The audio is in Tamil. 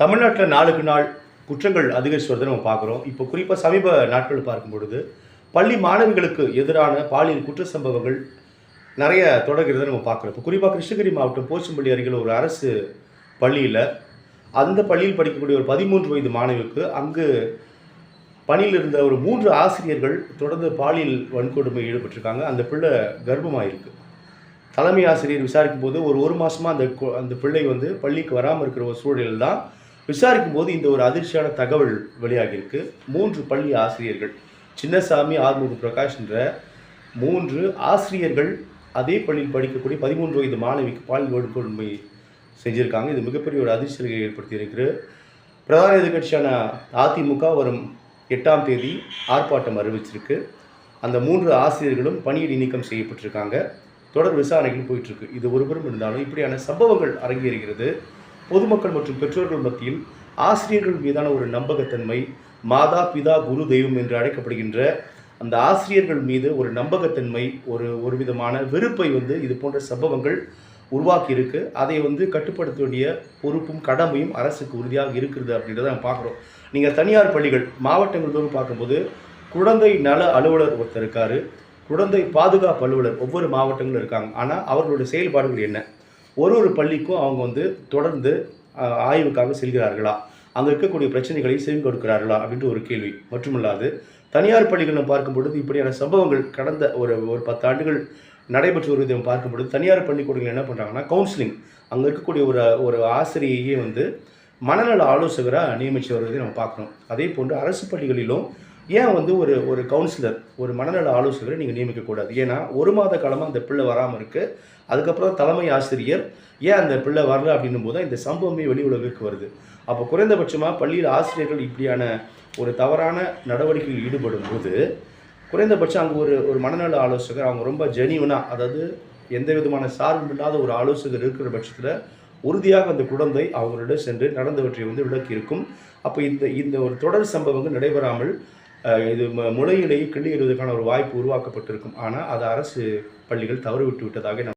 தமிழ்நாட்டில் நாளுக்கு நாள் குற்றங்கள் அதிகரிச்சு வருதை நம்ம பார்க்குறோம். இப்போ குறிப்பாக சமீப நாட்கள் பார்க்கும் பொழுது பள்ளி மாணவிகளுக்கு எதிரான பாலியல் குற்ற சம்பவங்கள் நிறைய தொடர்கிறத நம்ம பார்க்குறோம். இப்போ குறிப்பாக கிருஷ்ணகிரி மாவட்டம் போச்சம்பள்ளி அருகில் ஒரு அரசு பள்ளியில் அந்த பள்ளியில் படிக்கக்கூடிய ஒரு பதிமூன்று வயது மாணவிக்கு அங்கு பணியில் இருந்த ஒரு மூன்று ஆசிரியர்கள் தொடர்ந்து பாலியல் வன்கொடுமை ஈடுபட்டிருக்காங்க. அந்த பிள்ளை கர்ப்பமாயிருக்கு. தலைமை ஆசிரியர் விசாரிக்கும் போது ஒரு ஒரு மாதமாக அந்த அந்த பிள்ளை வந்து பள்ளிக்கு வராமல் இருக்கிற ஒரு சூழலில் தான் விசாரிக்கும் போது இந்த ஒரு அதிர்ச்சியான தகவல் வெளியாகியிருக்கு. மூன்று பள்ளி ஆசிரியர்கள் சின்னசாமி ஆறுமுக பிரகாஷ் என்ற மூன்று ஆசிரியர்கள் அதே பள்ளியில் படிக்கக்கூடிய பதிமூன்று வயது மாணவிக்கு பாலியல் வன்கொடுமை செஞ்சுருக்காங்க. இது மிகப்பெரிய ஒரு அதிர்ச்சியை ஏற்படுத்தியிருக்கு. பிரதான எதிர்கட்சியான அதிமுக வரும் எட்டாம் தேதி ஆர்ப்பாட்டம் அறிவிச்சிருக்கு. அந்த மூன்று ஆசிரியர்களும் பணியிடை நீக்கம் செய்யப்பட்டிருக்காங்க. தொடர் விசாரணைகள் போயிட்டுருக்கு இது ஒருபுறம் இருந்தாலும் இப்படியான சம்பவங்கள் அரங்கேறுகிறது. பொதுமக்கள் மற்றும் பெற்றோர்கள் மத்தியில் ஆசிரியர்கள் மீதான ஒரு நம்பகத்தன்மை மாதா பிதா குரு தெய்வம் என்று அழைக்கப்படுகின்ற அந்த ஆசிரியர்கள் மீது ஒரு நம்பகத்தன்மை ஒரு ஒரு விதமான வெறுப்பை வந்து இது போன்ற சம்பவங்கள் உருவாக்கி இருக்கு அதை வந்து கட்டுப்படுத்த வேண்டிய பொறுப்பும் கடமையும் அரசுக்கு உறுதியாக இருக்கிறது அப்படின்றத நம்ம பார்க்குறோம். நீங்கள் தனியார் பள்ளிகள் மாவட்டங்கள் தோறும் பார்க்கும்போது குழந்தை நல அலுவலர் ஒருத்தர் இருக்காரு. குழந்தை பாதுகாப்பு அலுவலர் ஒவ்வொரு மாவட்டங்களும் இருக்காங்க. ஆனால் அவர்களுடைய செயல்பாடுகள் என்ன? ஒரு ஒரு பள்ளிக்கும் அவங்க வந்து தொடர்ந்து ஆய்வுக்காக செல்கிறார்களா? அங்கே இருக்கக்கூடிய பிரச்சனைகளை செவி கொடுக்கிறார்களா? அப்படின்ற ஒரு கேள்வி. மட்டுமல்லாது தனியார் பள்ளிகளும் பார்க்கும் பொழுது இப்படியான சம்பவங்கள் கடந்த ஒரு ஒரு பத்து ஆண்டுகள் நடைபெற்று வருவதை நம்ம பார்க்கும் பொழுது தனியார் பள்ளிக்கூடங்கள் என்ன பண்ணுறாங்கன்னா கவுன்சிலிங் அங்கே இருக்கக்கூடிய ஒரு ஒரு ஆசிரியையே வந்து மனநல ஆலோசகராக நியமித்து வருவதை நம்ம பார்க்குறோம். அதே போன்று அரசு பள்ளிகளிலும் ஏன் வந்து ஒரு ஒரு கவுன்சிலர் ஒரு மனநல ஆலோசகரை நீங்கள் நியமிக்கக்கூடாது? ஏன்னா ஒரு மாத காலமாக அந்த பிள்ளை வராமல் இருக்குது அதுக்கப்புறம் தலைமை ஆசிரியர் ஏன் அந்த பிள்ளை வரல அப்படின்னும் போது இந்த சம்பவமே வெளி உலகிற்கு வருது. அப்போ குறைந்தபட்சமாக பள்ளியில் ஆசிரியர்கள் இப்படியான ஒரு தவறான நடவடிக்கையில் ஈடுபடும் போது குறைந்தபட்சம் அங்கே ஒரு ஒரு மனநல ஆலோசகர் அவங்க ரொம்ப ஜெனியூனாக அதாவது எந்த விதமான சார்பும் இல்லாத ஒரு ஆலோசகர் இருக்கிற பட்சத்தில் உறுதியாக அந்த குழந்தை அவங்களிடம் சென்று நடந்தவற்றை வந்து விளக்கி இருக்கும் அப்போ இந்த இந்த ஒரு தொடர் சம்பவங்கள் நடைபெறாமல் இது ம- முளையிலேயே கிள்ளி ஒரு வாய்ப்பு உருவாக்கப்பட்டிருக்கும். ஆனால் அது அரசு பள்ளிகள் தவறு விட்டு விட்டதாக